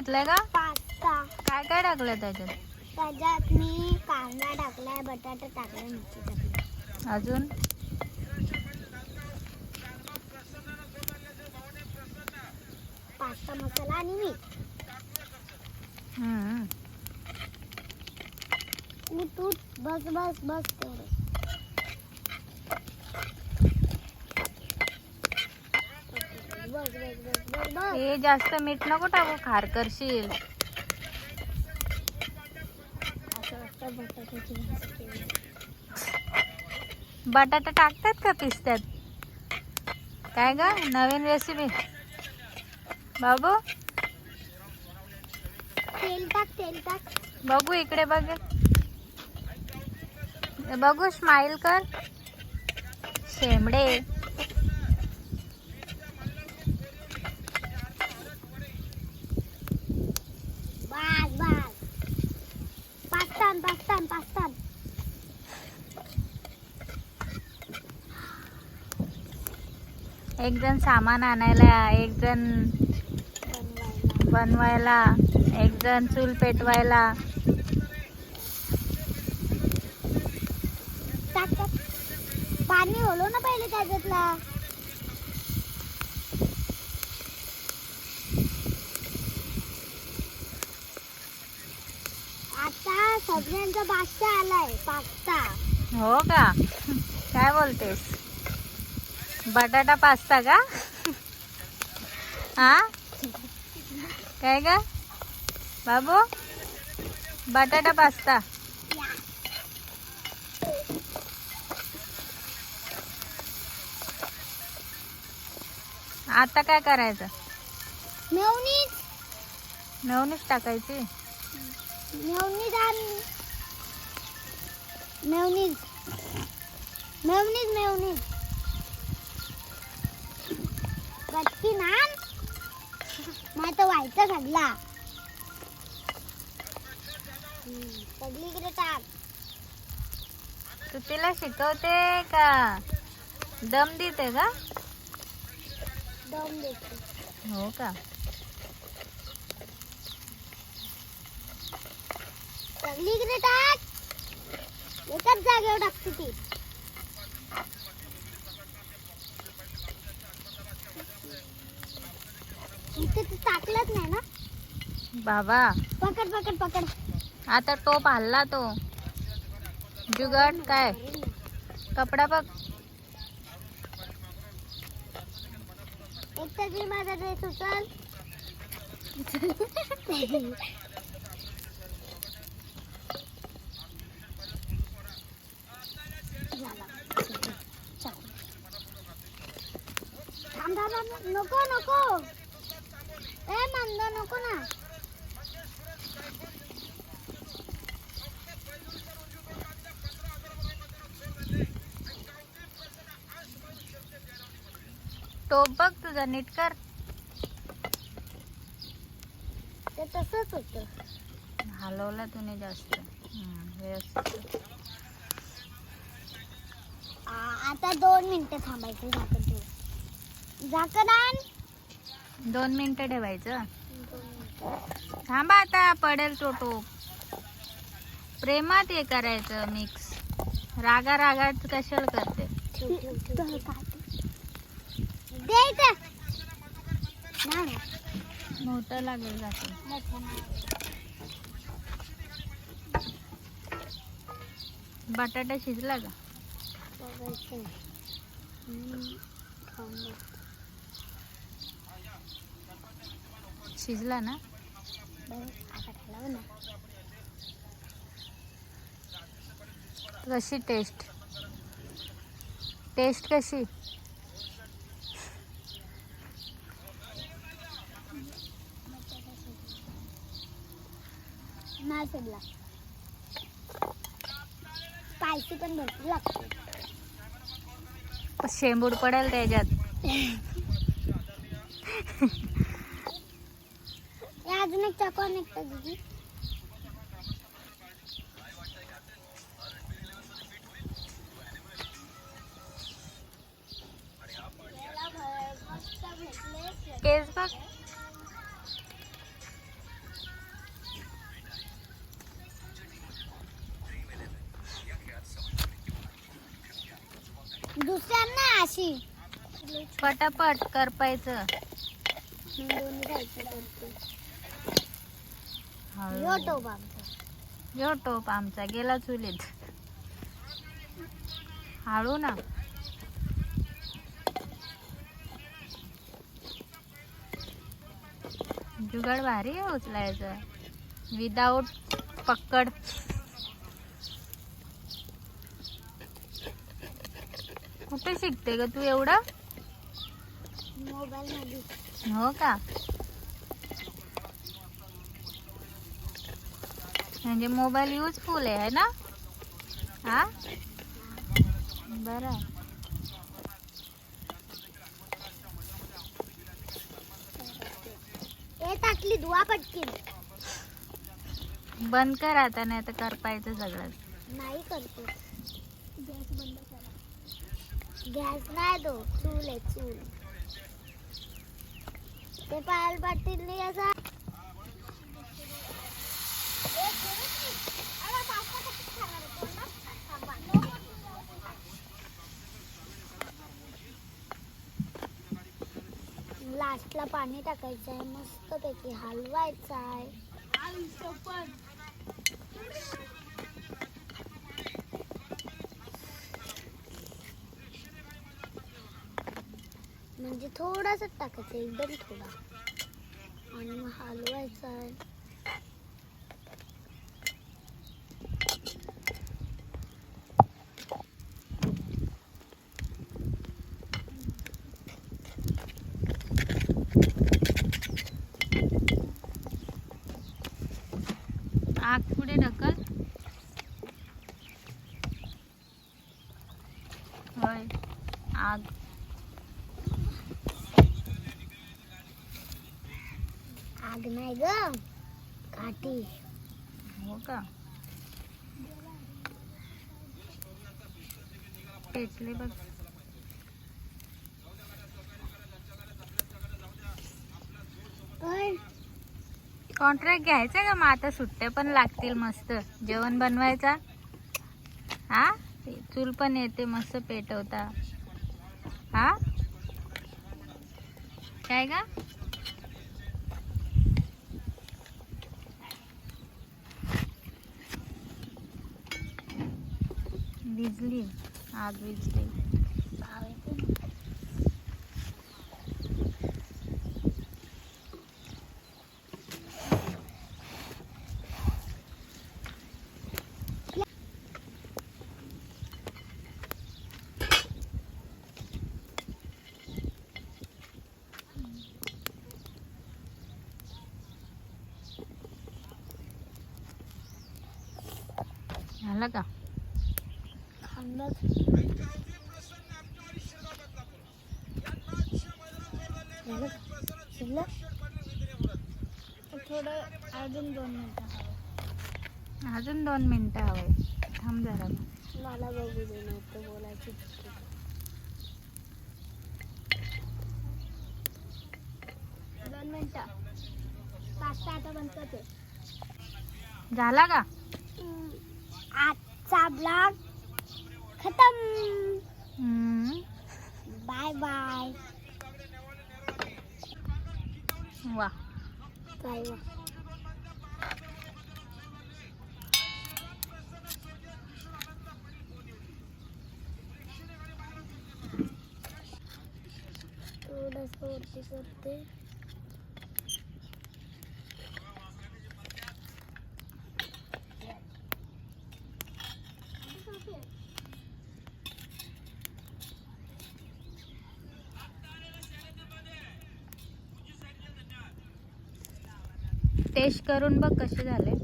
घेतलंय का? पास्ता. काय काय टाकलंय त्याच्यात? त्याच्यात मी कांदा टाकलाय बटाटा टाकलाय मिरची टाकली. अजून? पास्ता मसाला आणि मीठ. हम्म. आणि तू बस बस बस तेवढं बस बस बस बस बस हे जास्त मीठ नको टाकू खार करशील. बटाटा टाकतात का पिस्त्यात? काय ग नवीन रेसिपी बाबू? तेल टाक तेल टाक. बघू इकडे बघ. बघू स्माइल कर. शेंबडे बस बस पास्तान पास्तान पास्तान एक जण सामान आणायला एक जण बनवायला एक जण चूल पेटवायला. पाणी ओलो ना पहिले त्याच्यातला. आता सगळ्यांचा पास्ता आलाय पास्ता हो का? काय बोलतेस? बटाटा पास्ता का? हा? काय का बाबू? बटाटा पास्ता. आता काय करायचं? मेवनीज मेवणीच टाकायची? मेवनीज आणि मेवनीज मेवनीज मेवनीज सगळा हम्म, सगळीकडे टाक तू तिला शिकवते का? दम देते का? दम देते. हो का? सगळीकडे टाक एकाच जागेवर टाकते ती. तू टाकलंच नाही ना. बाबा. पकड पकड पकड. आता टोप हल्ला तो. जुगाड काय? कपडा बघ. एक तर माझा ड्रेस उचल. नको नको. मंद नको ना. टोप बघ तुझा नीट कर. ते तसंच होतं. हलवला तुम्ही जास्त. हम्म, व्यवस्थित. आ- आता दोन मिनिटं थांबायचं झाकण ठेवून झाकण आण. दोन मिनिटं ठेवायचं? थांबा आता पडेल तो टोप प्रेमात हे करायचं मिक्स रागा रागात कशाला करते. मोठं लागेल जातं. बटाटा शिजला का. शिजला ना ना. कशी टेस्ट टेस्ट कशी? शिजला स्पायसी पण भरपूर लागतो. शेंबूड पडेल त्याच्यात. अजून एक चाकू आणि एक दीदी. दुसऱ्यांना अशी. पटापट करपायचं दोन्ही यो टोप आमचा. यो टोप आमचा गेला चुलीत. हळू ना. जुगाड भारी आहे उचलायचं. विदाऊट पक्कड कुठे शिकते ग तू एवढं? मोबाईल हो का? म्हणजे मोबाईल युजफुल आहे ना? हा? बरं. टाकली धुवा पटकीन. बंद कर आता नाही तर करपायचं सगळं. नाही करतो. गॅस बंद करा. गॅस नाही तो चूल आहे चूल. ते पायल पाटील असा लास्टला पाणी टाकायचं आहे मस्त पैकी हलवायचं आहे म्हणजे थोडासा टाकायचं एकदम थोडा. आणि मग हलवायचा आहे आग पुढे ढकल. होय आग. आग नाही ग काठी. हो का? पेटले बघ. कॉन्ट्रॅक्ट घ्यायचा का? मग आता सुट्ट्या पण लागतील मस्त. जेवण बनवायचा. हा? चूल पण येते मस्त पेटवता. हा? काय का भिजली. आग विजली झालं का? थोडं अजून दोन मिनिटं हवं. अजून दोन मिनिटं हवे थांब जरा. मला बघू दे नव्हतं बोलायची दोन मिनिटं. पास्ता आता बंद करते झाला का? आजचा ब्लॉग खतम. Bye bye. वा. Bye bye. थोडंसं वरती करते. टेस्ट करून बघ कसे झाले.